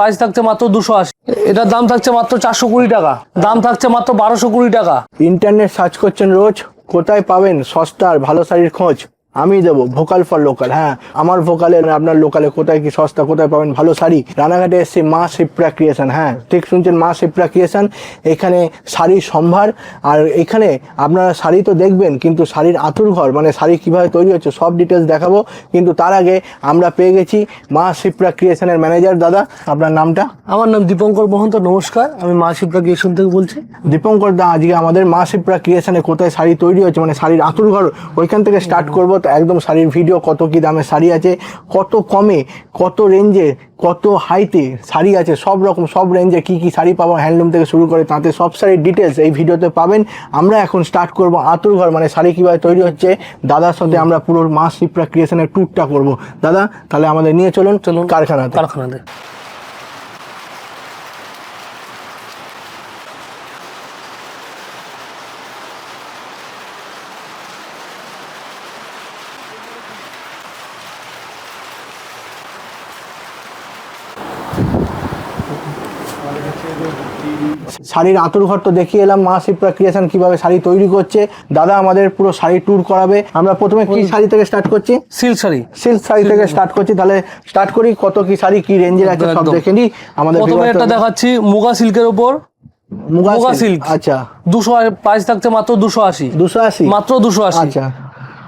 Price থাকছে মাত্র দুশো আশি। এটার দাম থাকছে মাত্র চারশো কুড়ি টাকা। দাম থাকছে মাত্র বারোশো কুড়ি টাকা। ইন্টারনেট সার্চ করছেন রোজ, কোথায় পাবেন সস্তার ভালো শাড়ির খোঁজ? আমি দেবো ভোকাল ফর লোকাল হ্যাঁ। আমার ভোকালে আপনার লোকালে কোথায় কি সস্তা কোথায় পাবেন ভালো শাড়ি। রানাঘাটে এসছে মা শিপ্রা ক্রিয়েশন হ্যাঁ। ঠিক শুনছেন মা শিপ্রা ক্রিয়েশন এখানে শাড়ির সম্ভার আর এখানে আপনারা শাড়ি তো দেখবেন কিন্তু শাড়ির আতুর ঘর মানে শাড়ি কীভাবে তৈরি হচ্ছে সব ডিটেলস দেখাবো। কিন্তু তার আগে আমরা পেয়ে গেছি মা শিপ্রা ক্রিয়েশনের ম্যানেজার দাদা আপনার নামটা? আমার নাম দীপঙ্কর মহন্ত নমস্কার। আমি মা শিপ্রা গিয়েশন থেকে বলছি। দীপঙ্কর দা আজকে আমাদের মা শিপ্রা ক্রিয়েশনে কোথায় শাড়ি তৈরি হচ্ছে মানে শাড়ির আতুর ঘর ওইখান থেকে স্টার্ট করব। তো একদম শাড়ির ভিডিও কত কি দামে শাড়ি আছে কত কমে কত রেঞ্জে কত হাইতে শাড়ি আছে সব রকম সব রেঞ্জে কি কি শাড়ি পাবো হ্যান্ডলুম থেকে শুরু করে তাতে সব শাড়ির ডিটেলস এই ভিডিওতে পাবেন। আমরা এখন স্টার্ট করব আতুর ঘর মানে শাড়ি কীভাবে তৈরি হচ্ছে। দাদার সাথে আমরা পুরো মা শিপ্রা ক্রিয়েশনের ট্যুরটা করব। দাদা তাহলে আমাদের নিয়ে চলুন চলুন কারখানাতে। কারখানাতে। শাড়ির আতুর ঘর তো দেখিয়ে এলাম মা শিপ্রা ক্রিয়েশন কীভাবে শাড়ি তৈরি করছে। দাদা আমাদের পুরো শাড়ি ট্যুর করাবে। আমরা প্রথমে কি শাড়ি থেকে স্টার্ট করছি? সিল্ক শাড়ি। সিল্ক শাড়ি থেকে স্টার্ট করছি। তাহলে স্টার্ট করি কত কি শাড়ি কি রেঞ্জের আছে সব দেখে নিই। আমাদের প্রথমে একটা দেখাচ্ছি মুগা সিল্কের উপর। মুগা সিল্ক। আচ্ছা। দুশো প্রাইস থাকছে মাত্র দুশো আশি। দুশো আশি? মাত্র দুশো আশি। আচ্ছা।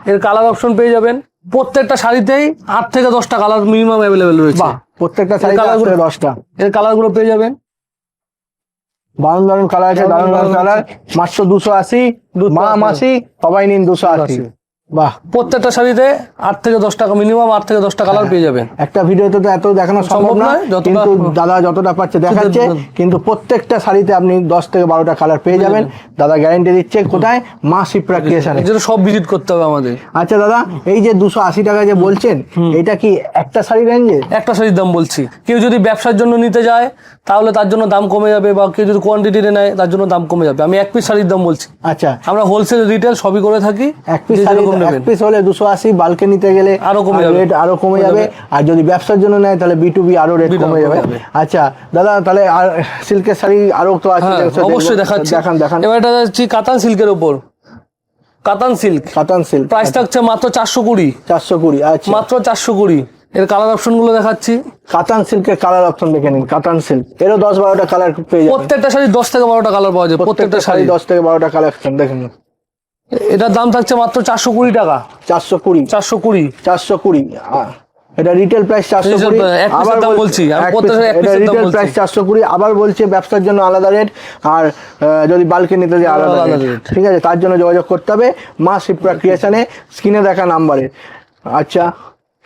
এর কালার অপশন পেয়ে যাবেন। প্রত্যেকটা শাড়িতেই আট থেকে দশটা কালার মিনিমাম অ্যাভেলেবেল রয়েছে। প্রত্যেকটা শাড়ি গুলো- দশটা। এর কালারগুলো পেয়ে যাবেন। দারুণ দারুণ কালার আছে দারুণ দারুণ কালার মাত্র দুশো আশি। মা মাসি সবাই নিন দুশো আশি। বাহ। প্রত্যেকটা শাড়িতে আট থেকে দশ টাকা মিনিমাম আট থেকে দশটা কালার পেয়ে যাবেন। একটা ভিডিওতে তো এত দেখানো সম্ভব নয়, কিন্তু দাদা যতটা পারছে দেখাচ্ছে কিন্তু প্রত্যেকটা শাড়িতে আপনি দশ থেকে বারোটা কালার পেয়ে যাবেন। দাদা গ্যারান্টি দিচ্ছে কোথায়? মা শিপ্রা ক্রিয়েশনে সব ভিজিট করতে হবে আমাদের। আচ্ছা দাদা এই যে দুশো আশি টাকা যে বলছেন এটা কি একটা শাড়ি রেঞ্জে একটা শাড়ির দাম বলছি। কেউ যদি ব্যবসার জন্য নিতে যায় তাহলে তার জন্য দাম কমে যাবে বা কেউ যদি কোয়ান্টিটিতে নেয় তার জন্য দাম কমে যাবে। আমি এক পিস শাড়ির দাম বলছি। আচ্ছা। আমরা হোলসেল রিটেল সবই করে থাকি এক পিস যে শাড়ি যেরকম এক নেবেন। পিস হলে দুশো আশি বালকে নিতে গেলে আরও কমে যাবে। রেট আরও কমে যাবে। আর যদি ব্যবসার জন্য নেয় তাহলে বি টু বি আরও রেট কমে যাবে। যাবে। আচ্ছা দাদা তাহলে আর সিল্কের শাড়ি আরও তো আছে হ্যাঁ অবশ্যই দেখাচ্ছি। দেখান দেখান। এবার এটা কাতান সিল্কের উপর। কাতান সিল্ক। কাতান সিল্ক প্রাইস থাকছে মাত্র চারশো কুড়ি। চারশো কুড়ি আচ্ছা। মাত্র চারশো কুড়ি। এর কালার অপশনগুলো দেখাচ্ছি। কাতান সিল্কের কালার অপশন দেখে নিন কাতান সিল্ক। এরও দশ বারোটা কালার পেয়ে যাবেন। প্রত্যেকটা শাড়ি দশ থেকে বারোটা কালার পাওয়া যায়। প্রত্যেকটা শাড়ি। দশ থেকে বারোটা কালেকশন দেখে নিন। এটার দাম থাকছে মাত্র চারশো কুড়ি টাকা। চারশো কুড়ি। চারশো কুড়ি। চারশো কুড়ি। এটা রিটেল প্রাইস চারশো কুড়ি। বলছি, এটা রিটেল প্রাইস চারশো কুড়ি। আবার বলছে ব্যবসার জন্য আলাদা রেট আর যদি বাল্কে নিতে যায় আলাদা আলাদা রেট ঠিক আছে? তার জন্য যোগাযোগ করতে হবে। মা শিপ্রা ক্রিয়েশনে স্ক্রিনে দেখা নাম্বারে আচ্ছা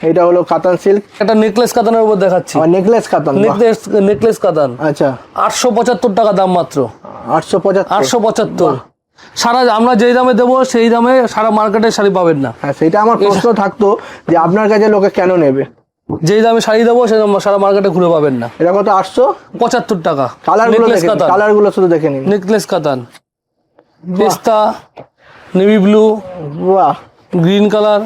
এটা হলো কাতান সিল্ক একটা নেকলেস কাতানের উপর দেখাচ্ছি। নেকলেস কাতান নেকলেস নেকলেস কাতান। আচ্ছা। আটশো পঁচাত্তর টাকা দাম মাত্র। আটশো পঁচাত্তর। আটশো পঁচাত্তর। সারা আমরা যেই দামে দেবো সেই দামে সারা মার্কেটে শাড়ি পাবেন না। হ্যাঁ সেটা আমার প্রশ্ন থাকতো যে আপনার কাছে লোকে কেন নেবে? যেই দামে শাড়ি দেবো সেই দামে সারা মার্কেটে ঘুরে পাবেন না। এটা কত আটশো? পঁচাত্তর টাকা। কালার নেকলেস কাতান। কালারগুলো শুধু দেখে নিন। নেকলেস কাতান। পেস্তা নেভি ব্লু বাহ। গ্রিন কালার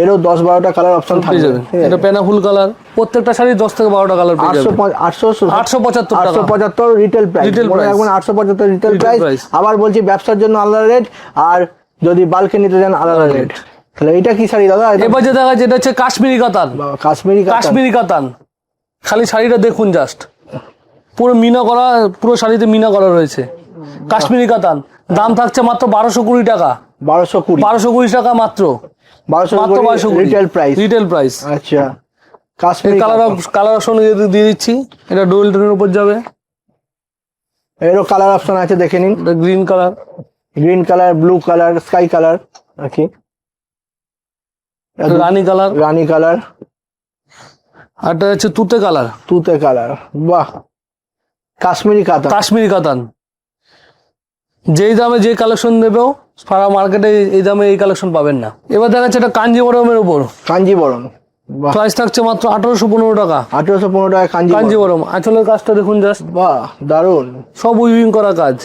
এরও দশ বারোটা কালার অপশন থাকবে। যাবেন। এটা পেনা ফুল কালার প্রত্যেকটা শাড়ি দশ থেকে বারোটা কালার পেয়ে আটশো আটশো আটশো পঁচাত্তর আটশো পঁচাত্তর রিটেল প্রাইস মনে price। আটশো পঁচাত্তর রিটেল প্রাইস আবার বলছি ব্যবসার জন্য আলাদা রেট আর যদি বাল্কে নিতে যান আলাদা রেট তাহলে এটা কি শাড়ি দাদা? এবার যে দেখা যেটা হচ্ছে কাশ্মীরি কাতান। কাশ্মীরি কাশ্মীরি কাতান। খালি শাড়িটা দেখুন জাস্ট পুরো মিনা করা পুরো শাড়িতে মিনা করা রয়েছে। কাশ্মীরি কাতান দাম থাকছে মাত্র বারোশো কুড়ি টাকা। বারোশো কুড়ি। বারোশো কুড়ি টাকা মাত্র। বারোশো মাত্র বারোশো রিটেল প্রাইস রিটেল প্রাইস আচ্ছা। কাশ্মীরি কালার। কালার অপশন দিয়ে দিচ্ছি। এটা ডুয়েল টোনের উপর যাবে। এরও কালার অপশন আছে দেখে নিন। Green colour green colour blue colour sky colour okay রানী কালার রানী কালার আর এটা হচ্ছে তুতে কালার তুতে কালার বাহ। কাশ্মীরি কাতান। কাশ্মীরি কাতান। যেই দামে যে কালেকশন দেবেও সারা মার্কেটে এই দামে এই কালেকশন পাবেন না। এবার দেখা যাচ্ছে এটা কাঞ্জিবরমের উপর। কাঞ্জিবরম প্রাইস থাকছে মাত্র আঠারোশো পনেরো টাকা। আঠেরোশো পনেরো টাকা কাঞ্জিবরম কাঞ্জিবরম আঁচলের কাজটা দেখুন জাস্ট বাহ দারুণ সব উইভিং করা কাজ।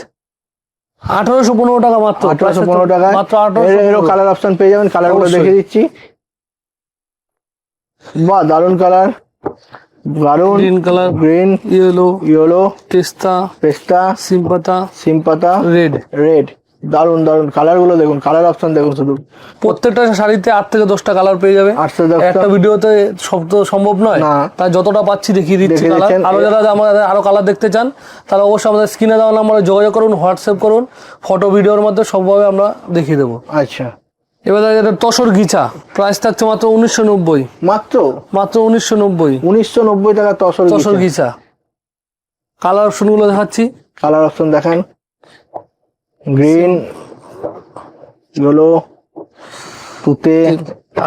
আঠারোশো পনেরো টাকা মাত্র। আঠারোশো পনেরো টাকা মাত্র আঠারোশো কালার অপশন পেয়ে যাবেন। কালারগুলো দেখে দিচ্ছি। বাহ দারুণ কালার দারুণ green colour green yellow yellow তেস্তা পেস্তা সিমপাতা সিমপাতা রেড রেড দারুণ দারুণ কালারগুলো দেখুন কালার অপশন দেখুন শুধু। প্রত্যেকটা শাড়িতে আট থেকে দশটা কালার পেয়ে যাবে। দশটা। একটা ভিডিওতে সব তো সম্ভব নয়। তাই যতটা পাচ্ছি দেখিয়ে দিচ্ছি কালার আরও যারা আমাদের আরও কালার দেখতে চান তাহলে অবশ্যই আমাদের স্ক্রিনে দেওয়া নাম্বারে যোগাযোগ করুন হোয়াটসঅ্যাপ করুন ফটো ভিডিওর মধ্যে সবভাবে আমরা দেখিয়ে দেবো। আচ্ছা। এবার দেখা যাচ্ছে তসর গিছা। প্রাইস থাকছে মাত্র উনিশশো নব্বই। মাত্র? মাত্র উনিশশো নব্বই। উনিশশো নব্বই টাকা তসর তসর গিছা। কালার অপশনগুলো দেখাচ্ছি। কালার অপশন দেখেন। গ্রিন ইয়েলো তুতে।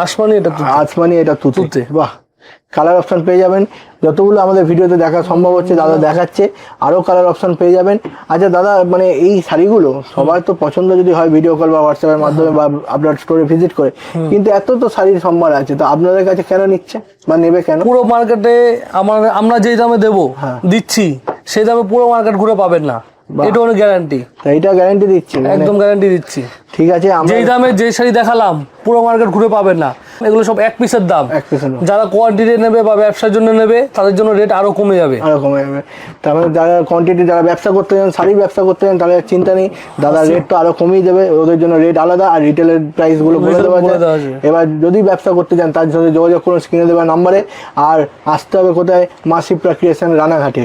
আসমানি এটা আসমানি এটা তুতে। বাহ। কালার অপশন পেয়ে যাবেন। যতগুলো আমাদের ভিডিওতে দেখা সম্ভব হচ্ছে দাদা দেখাচ্ছে আরও কালার অপশন পেয়ে যাবেন। আচ্ছা দাদা মানে এই শাড়িগুলো সবার তো পছন্দ যদি হয় ভিডিও কল বা হোয়াটসঅ্যাপের মাধ্যমে বা আপনার স্টোরে ভিজিট করে কিন্তু এত তো শাড়ির সম্ভার আছে তো আপনাদের কাছে কেন নিচ্ছে বা নেবে কেন? পুরো মার্কেটে আমার আমরা যেই দামে দেবো হ্যাঁ। দিচ্ছি সেই দামে পুরো মার্কেট ঘুরে পাবেন না। এটা অনেক গ্যারান্টি তা এইটা গ্যারান্টি দিচ্ছি মানে একদম গ্যারান্টি দিচ্ছি। ঠিক আছে যেই দামে যে শাড়ি দেখালাম পুরো মার্কেট ঘুরে পাবেন না। এগুলো সব এক পিসের দাম। যারা কোয়ান্টিটি নেবে বা ব্যবসার জন্য নেবে তাদের জন্য রেট আরও কমে যাবে। আরও কমে যাবে। তার মানে যারা কোয়ান্টিটি যারা ব্যবসা করতে চান শাড়ির ব্যবসা করতে চান তাদের চিন্তা নেই। দাদা রেট তো আরও কমিয়ে দেবে ওদের জন্য রেট আলাদা আর রিটেলের প্রাইসগুলো বলে দেওয়া যায় এবার যদি ব্যবসা করতে চান তার সাথে যোগাযোগ করুন স্ক্রিনে দেওয়া নাম্বারে আর আসতে হবে কোথায়? মাসি ক্রিয়েশন রানাঘাটে।